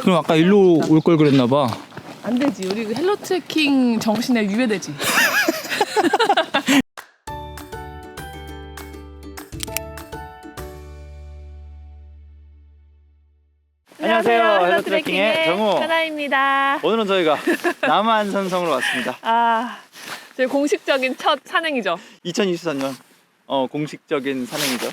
그럼 아까 일로 올 걸 그랬나 봐. 안 되지. 우리 그 헬로 트레킹 정신에 위배되지. 안녕하세요. 헬로 트레킹의 정우. 하나입니다. 오늘은 저희가 남한산성으로 왔습니다. 아, 저희 공식적인 첫 산행이죠. 2024년 어, 공식적인 산행이죠.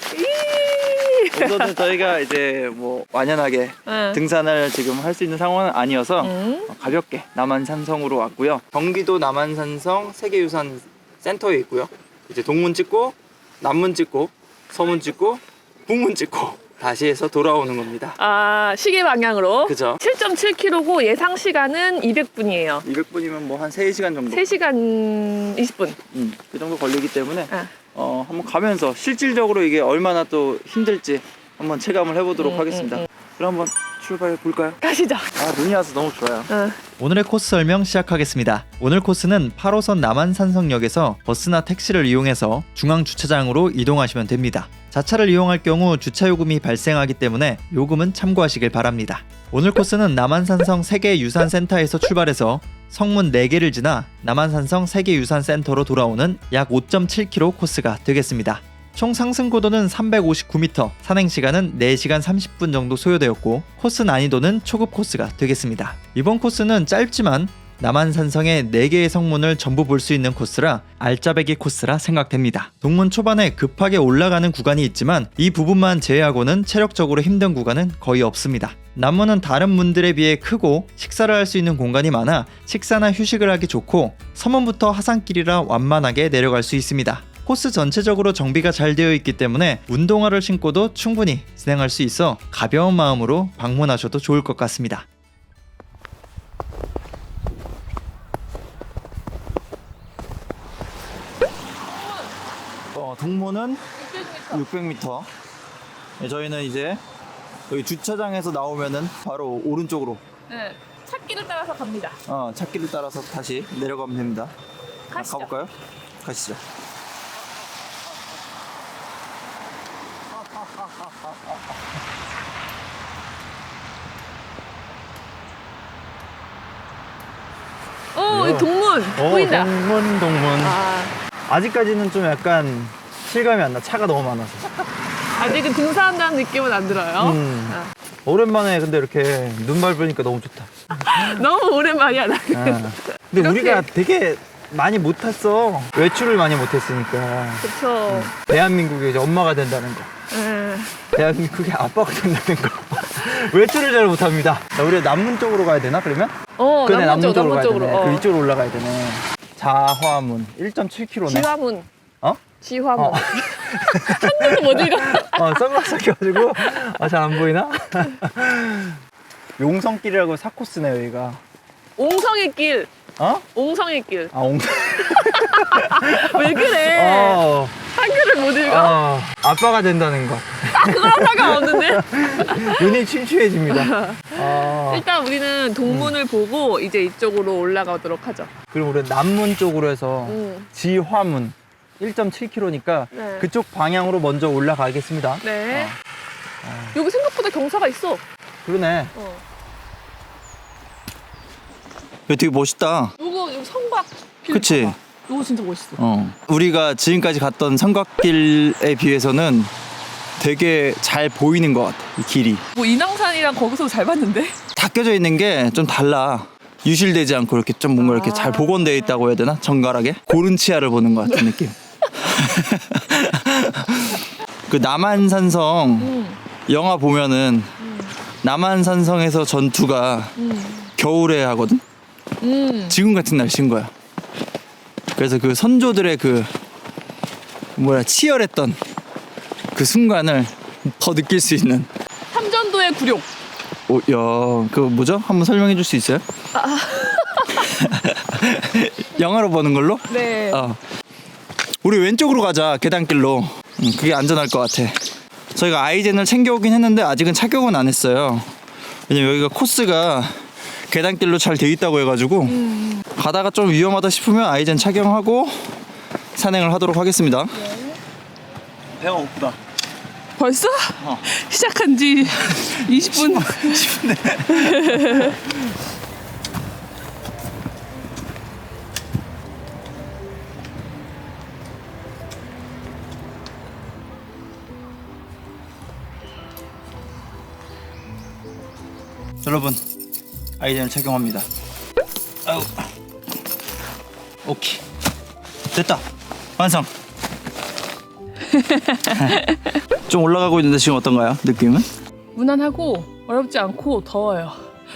우선은 저희가 이제 뭐 완연하게 응. 등산을 지금 할 수 있는 상황은 아니어서 응. 어, 가볍게 남한산성으로 왔고요. 경기도 남한산성 세계유산 센터에 있고요. 이제 동문 찍고 남문 찍고 서문 찍고 북문 찍고 다시 해서 돌아오는 겁니다. 아, 시계 방향으로. 그죠? 7.7km고 예상 시간은 200분이에요. 200분이면 뭐 한 3시간 정도 3시간 20분. 음, 그 정도 걸리기 때문에 아. 어, 한번 가면서 실질적으로 이게 얼마나 또 힘들지 한번 체감을 해보도록 음, 하겠습니다. 음, 음. 그럼 한번 출발해 볼까요? 가시죠. 아 눈이 와서 너무 좋아요. 응. 오늘의 코스 설명 시작하겠습니다. 오늘 코스는 8호선 남한산성역에서 버스나 택시를 이용해서 중앙 주차장으로 이동하시면 됩니다. 자차를 이용할 경우 주차 요금이 발생하기 때문에 요금은 참고하시길 바랍니다. 오늘 코스는 남한산성 세계 유산센터에서 출발해서 성문 4개를 지나 남한산성 세계 유산센터로 돌아오는 약 5.7km 코스가 되겠습니다. 총 상승 고도는 359m, 산행 시간은 4시간 30분 정도 소요되었고 코스 난이도는 초급 코스가 되겠습니다. 이번 코스는 짧지만 남한산성의 4개의 성문을 전부 볼 수 있는 코스라 알짜배기 코스라 생각됩니다. 동문 초반에 급하게 올라가는 구간이 있지만 이 부분만 제외하고는 체력적으로 힘든 구간은 거의 없습니다. 남문은 다른 문들에 비해 크고 식사를 할 수 있는 공간이 많아 식사나 휴식을 하기 좋고 서문부터 하산길이라 완만하게 내려갈 수 있습니다. 코스 전체적으로 정비가 잘 되어 있기 때문에 운동화를 신고도 충분히 진행할 수 있어 가벼운 마음으로 방문하셔도 좋을 것 같습니다. 어, 동문은 600m. 네, 저희는 이제 여기 주차장에서 나오면은 바로 오른쪽으로 네. 찾기를 따라서 갑니다. 어, 찾기를 따라서 다시 내려가면 됩니다. 자, 가시죠. 가볼까요? 가시죠. 동문 어, 보인다. 동문 동문. 아, 아직까지는 좀 약간 실감이 안 나. 차가 너무 많아서. 아직은 등산한다는 느낌은 안 들어요. 음. 아. 오랜만에 근데 이렇게 눈 밟으니까 너무 좋다. 너무 오랜만이야 나. 아. 근데 이렇게. 우리가 되게 많이 못 탔어. 외출을 많이 못 했으니까. 그쵸. 대한민국의 이제 엄마가 된다는 거. 예. 대한민국의 아빠가 된다는 거. 외출을 잘 못합니다. 자, 우리 남문 쪽으로 가야 되나 그러면? 어, 그네 남문 쪽, 남문 쪽으로. 되네. 어. 그 이쪽으로 올라가야 되네. 자화문 1.7km네. 지화문. 어? 지화문. 어. 한글도 못 읽어. 어, 선글라스 껴가지고 아, 잘 안 보이나? 용성길이라고 사코스네 여기가. 옹성의 길. 어? 옹성의 길. 아 옹성. 왜 그래? 어, 한글을 못 읽어? 어, 아빠가 된다는 거. 아, 그거랑 상관 없는데? 눈이 침침해집니다. 아, 일단 우리는 동문을 보고 이제 이쪽으로 올라가도록 하죠. 그럼 우리 남문 쪽으로 해서 음. 지화문 1.7km니까 네. 그쪽 방향으로 먼저 올라가겠습니다. 네. 아. 여기 생각보다 경사가 있어. 그러네. 어. 되게 멋있다. 요거 성곽 길. 그치? 봐봐. 요거 진짜 멋있어. 어. 우리가 지금까지 갔던 삼각길에 비해서는 되게 잘 보이는 것 같아. 이 길이. 뭐 인왕산이랑 거기서 잘 봤는데? 다 껴져 있는 게 좀 달라. 유실되지 않고 이렇게 좀 뭔가 이렇게 아. 잘 복원되어 있다고 해야 되나? 정갈하게? 고른 치아를 보는 것 같은 느낌. 그 남한산성 음. 영화 보면은 남한산성에서 전투가 음. 겨울에 하거든? 음. 지금 같은 날씨인 거야. 그래서 그 선조들의 그 뭐야 치열했던 그 순간을 더 느낄 수 있는. 삼전도의 굴욕. 오, 야, 그 뭐죠? 한번 설명해 줄 수 있어요? 영화로 보는 걸로? 네. 어. 우리 왼쪽으로 가자 계단길로. 음, 그게 안전할 것 같아. 저희가 아이젠을 챙겨오긴 했는데 아직은 착용은 안 했어요. 왜냐면 여기가 코스가 계단길로 잘 돼 있다고 해가지고 가다가 좀 위험하다 싶으면 아이젠 착용하고 산행을 하도록 하겠습니다. 배가 고프다. 벌써? 어. 시작한 지 20분. 여러분 아이젠을 착용합니다. 아우. 오케이 됐다 완성. 좀 올라가고 있는데 지금 어떤가요? 느낌은? 무난하고 어렵지 않고 더워요.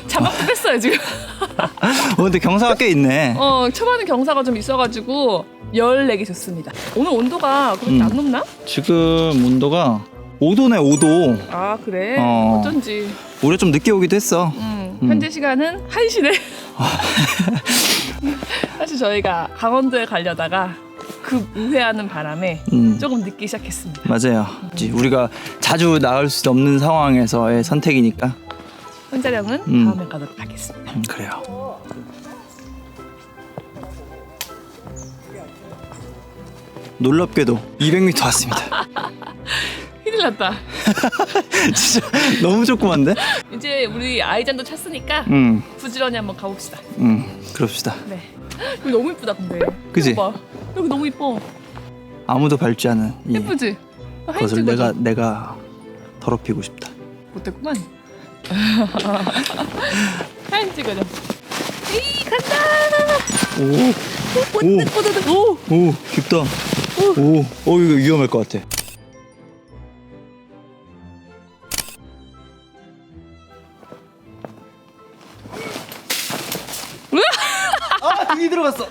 자막도 뺐어요 지금. 어 근데 경사가 꽤 있네. 어 초반에 경사가 좀 있어가지고 열 내기 좋습니다. 오늘 온도가 그렇게 음. 안 높나? 지금 온도가 5도네 5도. 아 그래? 어. 어. 쩐지 우리 좀 늦게 오기도 했어. 음, 음. 현재 시간은 1시네. 사실 저희가 강원도에 가려다가 그 우회하는 바람에 음. 조금 늦기 시작했습니다. 맞아요. 이제 우리가 자주 나올 수 없는 상황에서의 선택이니까. 혼자령은 음. 다음에 가도록 하겠습니다. 음, 그래요. 놀랍게도 200m 왔습니다. 큰일 났다. 진짜 너무 조그만데? 이제 우리 아이잔도 찼으니까 응, 부지런히 한번 가봅시다. 응, 그럽시다. 네. 여기 너무 이쁘다 근데. 그지? 이거 봐. 여기 너무 이뻐. 아무도 밟지 않은 이 예쁘지? 아, 사진 것을 찍어줘. 내가 내가 더럽히고 싶다. 못했구만. 사진 찍어줘. 이 간다. 오, 뽀득. 오. 오, 깊다. 오, 어 이거 위험할 것 같아. 등이 들어갔어.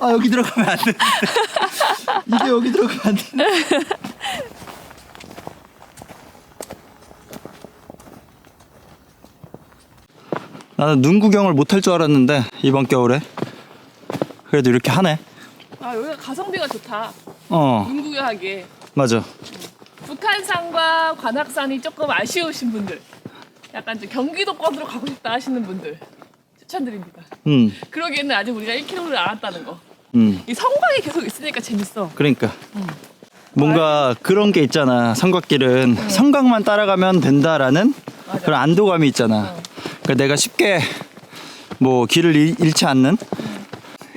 아, 여기 들어가면 안 돼. 이게 여기 들어가면 안 돼. 나는 눈 구경을 못 할 줄 알았는데 이번 겨울에 그래도 이렇게 하네. 아 여기가 가성비가 좋다. 어, 눈구경하게. 맞아. 북한산과 관악산이 조금 아쉬우신 분들, 약간 좀 경기도권으로 가고 싶다 하시는 분들 추천드립니다. 음, 그러기에는 아직 우리가 1km를 안 왔다는 거. 음. 이 성곽이 계속 있으니까 재밌어. 그러니까 뭔가 그런 게 있잖아. 성곽길은 성곽만 따라가면 된다라는. 그런 안도감이 있잖아. 어. 그러니까 내가 쉽게 뭐 길을 잃- 잃지 않는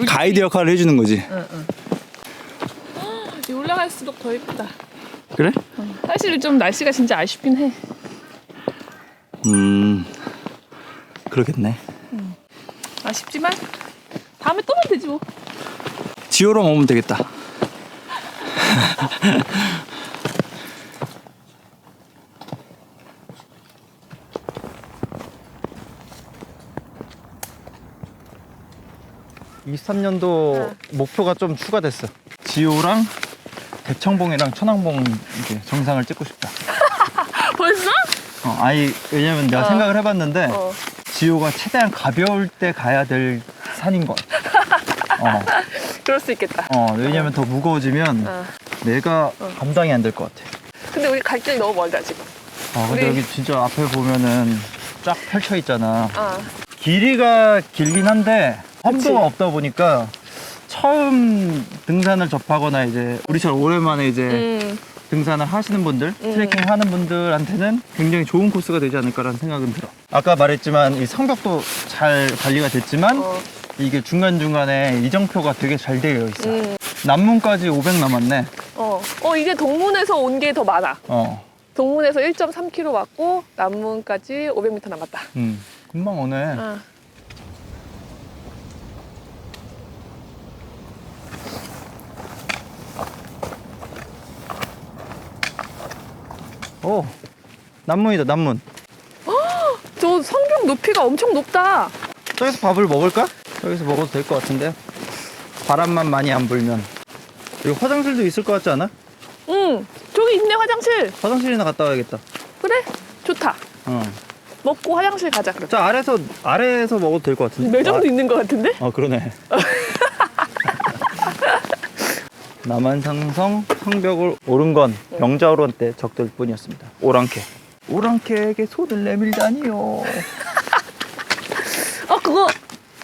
가이드 역할을 해주는 거지. 이 올라갈수록 더 예쁘다. 그래? 사실 좀 날씨가 진짜 아쉽긴 해. 음, 그러겠네. 아쉽지만 다음에 또 오면 되지 뭐. 지오로 오면 되겠다. (23년도) 목표가 좀 추가됐어 지오랑 대청봉이랑 천왕봉 이제 정상을 찍고 싶다 벌써? 어, 아니 왜냐면 내가 어. 생각을 해봤는데 어. 지오가 최대한 가벼울 때 가야 될 산인 것 같아 어. 그럴 수 있겠다. 어, 왜냐면 더 무거워지면 어. 내가 감당이 안 될 것 같아. 근데 우리 갈 길이 너무 멀다 지금. 아, 근데 우리- 여기 진짜 앞에 보면은 쫙 펼쳐 있잖아. 아. 길이가 길긴 한데 험도가. 없다 보니까 처음 등산을 접하거나 이제 우리처럼 오랜만에 이제 음. 등산을 하시는 분들, 트레킹 하는 분들한테는 굉장히 좋은 코스가 되지 않을까라는 생각은 들어. 아까 말했지만 이 성벽도 잘 관리가 됐지만 어. 이게 중간중간에 이정표가 되게 잘 되어 있어. 음. 남문까지 500 남았네. 어. 어 이제 동문에서 온 게 더 많아. 어. 동문에서 1.3km 왔고 남문까지 500m 남았다. 음, 금방 오네. 어. 오, 남문이다, 남문. 저 성벽 높이가 엄청 높다. 저기서 밥을 먹을까? 저기서 먹어도 될 것 같은데. 바람만 많이 안 불면. 여기 화장실도 있을 것 같지 않아? 응. 저기 있네 화장실. 화장실이나 갔다 와야겠다. 그래? 좋다. 어. 먹고 화장실 가자. 그럼. 저 아래서 아래에서 먹어도 될 것 같은데. 매점도 있는 것 같은데? 아, 어, 그러네. 남한산성 성벽을 오른 건 병자호론 때 적들 뿐이었습니다. 오랑캐. 오랑캐에게 손을 내밀다니요. 어 그거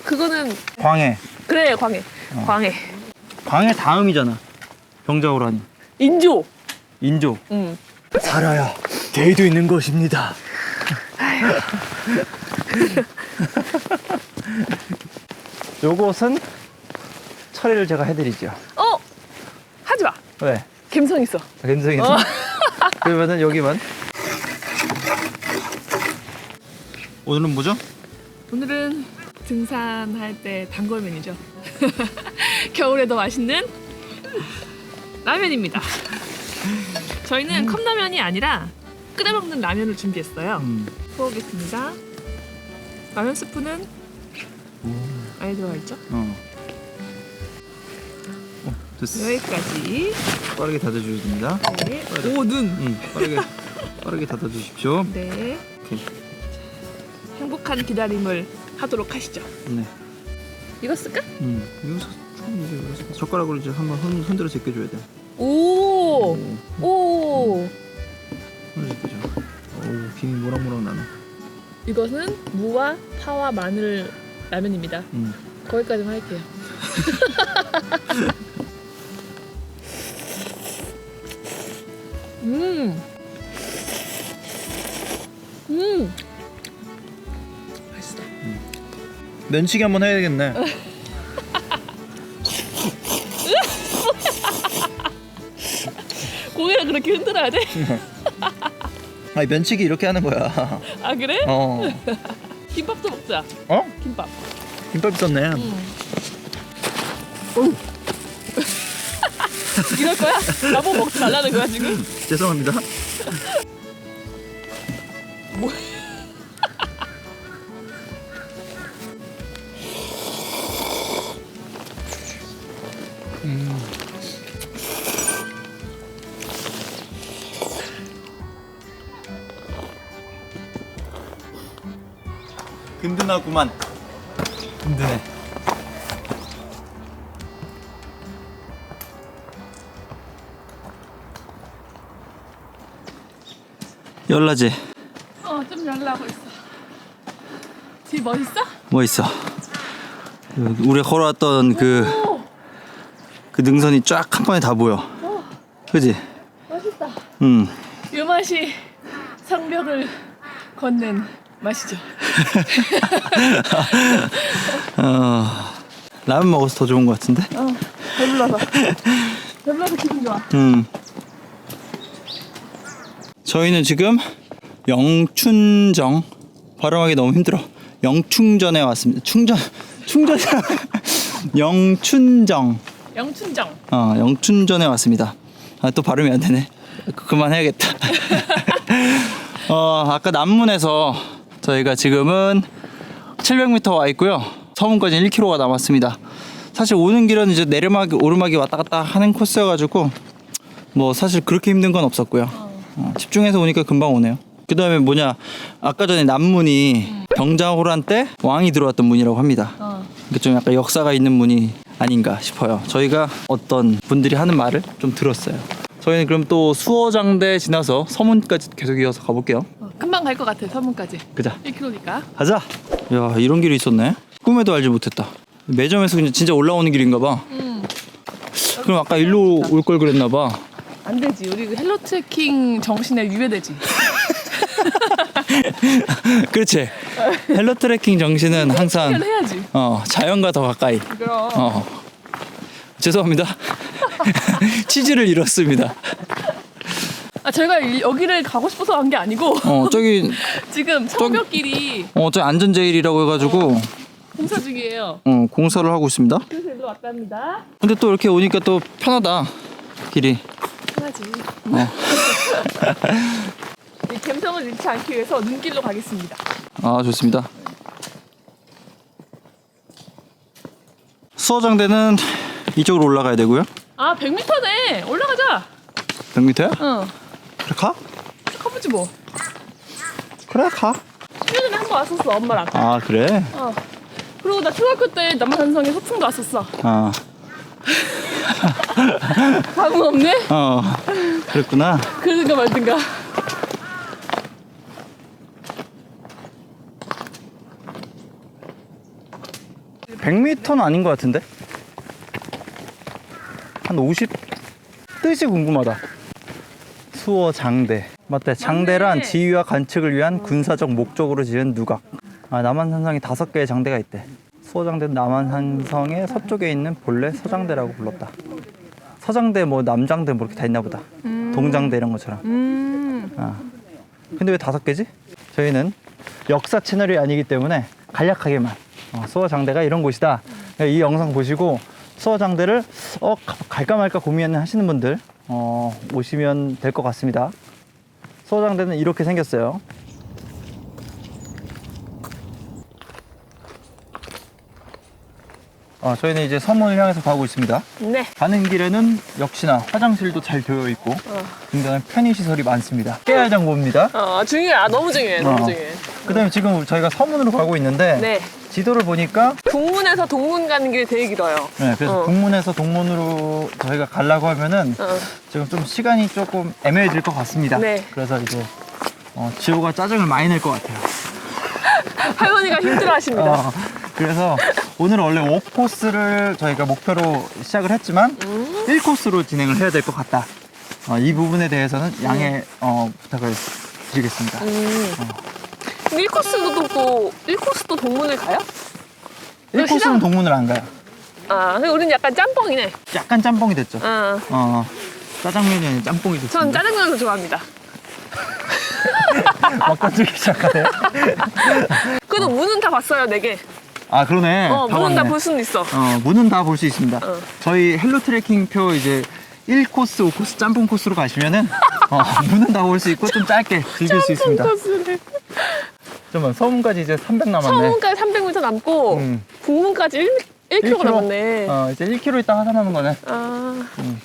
그거는 광해. 그래 광해. 광해. 광해 다음이잖아. 병자호라니. 인조. 인조. 응. 살아야 대도 있는 것입니다. 요것은 처리를 제가 해드리죠. 왜? 감성 있어. 감성이 어. 그러면은 여기만. 오늘은 뭐죠? 오늘은 등산할 때 단골면이죠. 겨울에 더 맛있는 라면입니다. 저희는 컵라면이 아니라 끓여 먹는 라면을 준비했어요. 음. 부어보겠습니다. 라면 스프는 많이 들어가 있죠? 어. 어, 됐어. 여기까지. 빠르게 닫아주셔야 됩니다. 네. 오 눈. 음, 빠르게 빠르게 닫아주십시오. 네. 오케이. 행복한 기다림을 하도록 하시죠. 네. 이거 쓸까? 음. 여기서 좀 이제 여기서 젓가락으로 이제 한번 흔, 흔들어 제껴줘야 돼. 오. 오, 오. 흔들어 제껴줘. 오, 김이 모락모락 나네. 이것은 무와 파와 마늘 라면입니다. 음. 거기까지만 할게요. 음. 음. 맛있어. 면치기 한번 해야겠네. 고개를 그렇게 흔들어야 돼? 아니 면치기 이렇게 하는 거야. 아 그래? 어. 김밥도 먹자. 어? 김밥. 김밥 있었네. 음. 이럴 거야? 나보고 먹지 말라는 거야 지금? 죄송합니다. 뭐? 든든하구만. 든든해. 열나지? 어 좀 열나고 있어. 뒤 멋있어? 뭐 있어? 우리 걸어왔던 그, 오 그 능선이 쫙 한 번에 다 보여. 그지? 멋있다. 음. 이 맛이 성벽을 걷는 맛이죠. 어, 라면 먹어서 더 좋은 것 같은데? 어 배불러서 배불러서 기분 좋아. 음. 저희는 지금 영춘정 발음하기 너무 힘들어. 영충전에 왔습니다. 충전 충전 영춘정 영춘정. 어 영춘전에 왔습니다. 아, 또 발음이 안 되네. 그- 그만해야겠다. 어 아까 남문에서 저희가 지금은 700m 와 있고요. 서문까지 1km가 남았습니다. 사실 오는 길은 이제 내리막 오르막이 왔다 갔다 하는 코스여가지고 뭐 사실 그렇게 힘든 건 없었고요. 어, 집중해서 오니까 금방 오네요. 그 다음에 뭐냐 아까 전에 남문이 병자호란 때 왕이 들어왔던 문이라고 합니다. 어. 그좀 약간 역사가 있는 문이 아닌가 싶어요. 저희가 어떤 분들이 하는 말을 좀 들었어요. 저희는 그럼 또 수어장대 지나서 서문까지 계속 이어서 가볼게요. 어, 금방 갈 것 같아 서문까지. 그자. 1km니까. 가자. 야 이런 길이 있었네. 꿈에도 알지 못했다. 매점에서 그냥 진짜 올라오는 길인가 봐. 음. 그럼 아까 일로 올 걸 그랬나 봐. 안 되지. 우리 그 헬로 트레킹 정신에 위배되지. 그렇지. 헬로 트레킹 정신은 항상 해야지. 어 자연과 더 가까이. 그럼. 어 죄송합니다. 치즈를 잃었습니다. 아 이- 여기를 가고 싶어서 간 게 아니고 어 저기 지금 성벽길이 어 저기 안전제일이라고 해 가지고 공사 중이에요. 어 공사를 하고 있습니다. 그래서 일로 왔답니다. 근데 또 이렇게 오니까 또 편하다 길이. 어. 이 감성을 잃지 않기 위해서 눈길로 가겠습니다. 아 좋습니다. 수어장대는 이쪽으로 올라가야 되고요. 아 100m네. 올라가자. 100m야? 응. 그래 가? 가보지 뭐. 그래 가. 10년 전에 한 번 왔었어 엄마랑. 아 그래? 어. 그리고 나 초등학교 때 남한산성에 소풍도 왔었어. 아 감흥 없네? 어. 그랬구나. 그러든가 말든가. 백 100m는 아닌 것 같은데? 한 50? 뜻이 궁금하다. 수어 장대. 맞대. 장대란. 지휘와 관측을 위한 군사적 목적으로 지은 누각. 아, 남한산성이 다섯 개의 장대가 있대. 수어 장대는 남한산성의 서쪽에 있는 본래 서장대라고 불렀다. 서장대, 뭐 남장대 뭐 이렇게 다 있나 보다. 동장대 이런 것처럼. 음. 아. 근데 왜 다섯 개지? 저희는 역사 채널이 아니기 때문에 간략하게만 어, 수어장대가 이런 곳이다. 이 영상 보시고 수어장대를 어, 가- 갈까 말까 고민하시는 분들 어, 오시면 될 것 같습니다. 수어장대는 이렇게 생겼어요. 어, 저희는 이제 섬을 향해서 가고 있습니다. 네. 가는 길에는 역시나 화장실도 잘 되어 있고 굉장히 편의시설이 많습니다. 깨알 장고입니다. 어, 중요해. 아, 너무 중요해. 너무 어. 중요해. 그 다음에 지금 저희가 서문으로 가고 있는데 네. 지도를 보니까 북문에서 동문 가는 길이 되게 길어요. 네, 그래서 어. 북문에서 동문으로 저희가 가려고 하면은 어. 지금 좀 시간이 조금 애매해질 것 같습니다. 네. 그래서 이제 어, 지호가 짜증을 많이 낼 것 같아요. 할머니가 힘들어 하십니다. 어, 그래서 오늘 원래 5코스를 저희가 목표로 시작을 했지만 음. 1코스로 진행을 해야 될 것 같다. 어, 이 부분에 대해서는 양해 어, 부탁을 드리겠습니다. 음. 근데 1코스도 또, 1코스도 동문을 가요? 1코스는 시작- 동문을 안 가요. 아, 근데 우리는 약간 짬뽕이네. 약간 짬뽕이 됐죠. 어. 어, 짜장면이 아니라 짬뽕이 됐습니다. 전 짜장면을 좋아합니다. 막 던지기 시작하네. 그래도 문은 다 봤어요, 네 개. 아 그러네. 어, 문은 다. 볼 수는 있어. 어, 문은 다 볼 수 있습니다. 어. 저희 헬로 트레킹 표 이제 1코스, 5코스 짬뽕 코스로 가시면은 어, 문은 다 볼 수 있고 좀 짧게 즐길 수 있습니다. 잠깐만 서문까지 이제 300 남았네. 서문까지 300m 남고, 음. 북문까지 1, 1km 남았네. 어, 이제 1km 있다 하다 남은 거네. 아, 음.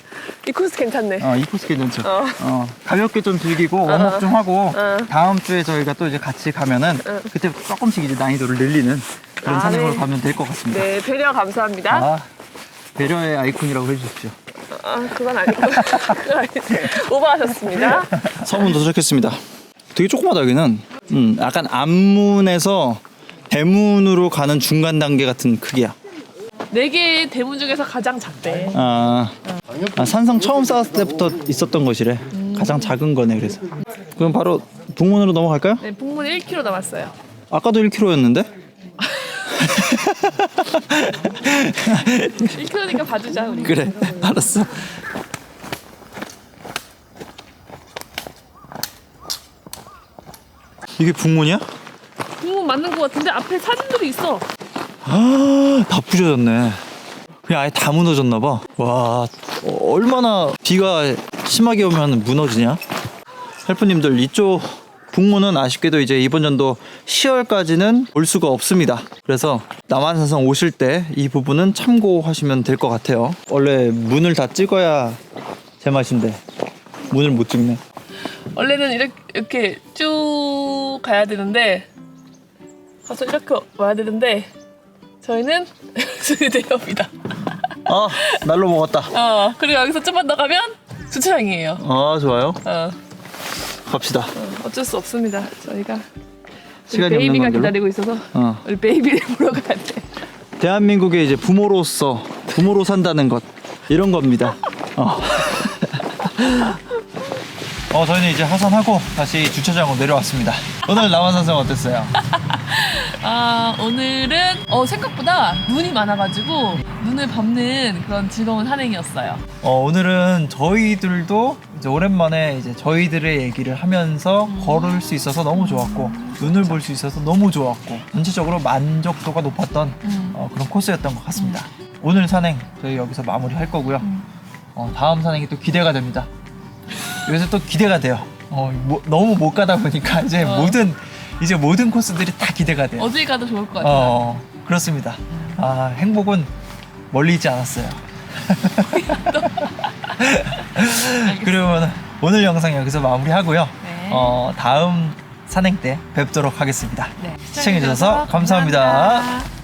이 코스 괜찮네. 어, 이 코스 괜찮죠. 어. 어, 가볍게 좀 즐기고 웜업 좀 하고 어. 다음 주에 저희가 또 이제 같이 가면은 어. 그때 조금씩 이제 난이도를 늘리는 그런 아, 산행으로 네. 가면 될 것 같습니다. 네, 배려 감사합니다. 아, 배려의 아이콘이라고 해주십시오. 아, 그건 아니고. 그건 아니고. 오버하셨습니다. 서문 도착했습니다. 되게 조그마다 여기는. 음, 약간 앞문에서 대문으로 가는 중간 단계 같은 크기야. 네 개의 대문 중에서 가장 작대. 아, 아, 산성 처음 쌓았을 때부터 있었던 것이래. 가장 작은 거네 그래서. 그럼 바로 북문으로 넘어갈까요? 네, 북문 1km 남았어요. 아까도 1km였는데? 1km니까 봐주자, 우리. 그래, 알았어. 이게 북문이야? 북문 맞는 것 같은데 앞에 사진들이 있어. 아, 다 부셔졌네. 그냥 아예 다 무너졌나 봐. 와, 어, 얼마나 비가 심하게 오면 무너지냐? 헬프님들 이쪽 북문은 아쉽게도 이제 이번 연도 10월까지는 올 수가 없습니다. 그래서 남한산성 오실 때 이 부분은 참고하시면 될 것 같아요. 원래 문을 다 찍어야 제맛인데 문을 못 찍네. 원래는 이렇게, 이렇게 쭉 가야 되는데 가서 이렇게 와야 되는데 저희는 여기서 내려옵니다. 아, 날로 먹었다. 어, 그리고 여기서 좀만 더 가면 주차장이에요. 아, 좋아요. 어, 갑시다. 어쩔 수 없습니다. 저희가 우리 시간이 없는 베이비가 관계로. 기다리고 있어서 어. 우리 베이비를 보러 가야 돼. 대한민국의 이제 부모로서 부모로 산다는 것 이런 겁니다. 어. 어 저희는 이제 하산하고 다시 주차장으로 내려왔습니다. 오늘 남한산성 어땠어요? 아 오늘은 어, 생각보다 눈이 많아가지고 눈을 밟는 그런 즐거운 산행이었어요. 어, 오늘은 저희들도 이제 오랜만에 이제 저희들의 얘기를 하면서 걸을 수 있어서 너무 좋았고 눈을 볼 수 있어서 너무 좋았고 전체적으로 만족도가 높았던 음. 어, 그런 코스였던 것 같습니다. 오늘 산행 저희 여기서 마무리할 거고요. 음. 어, 다음 산행이 또 기대가 됩니다. 요새 또 기대가 돼요. 어, 뭐- 너무 못 가다 보니까 이제 어. 모든 이제 모든 코스들이 다 기대가 돼요. 어딜 가도 좋을 것 같아요. 어, 그렇습니다. 아, 행복은 멀리 있지 않았어요. 그러면 오늘 영상 여기서 마무리하고요. 네. 어, 다음 산행 때 뵙도록 하겠습니다. 네. 시청해주셔서 감사합니다. 감사합니다.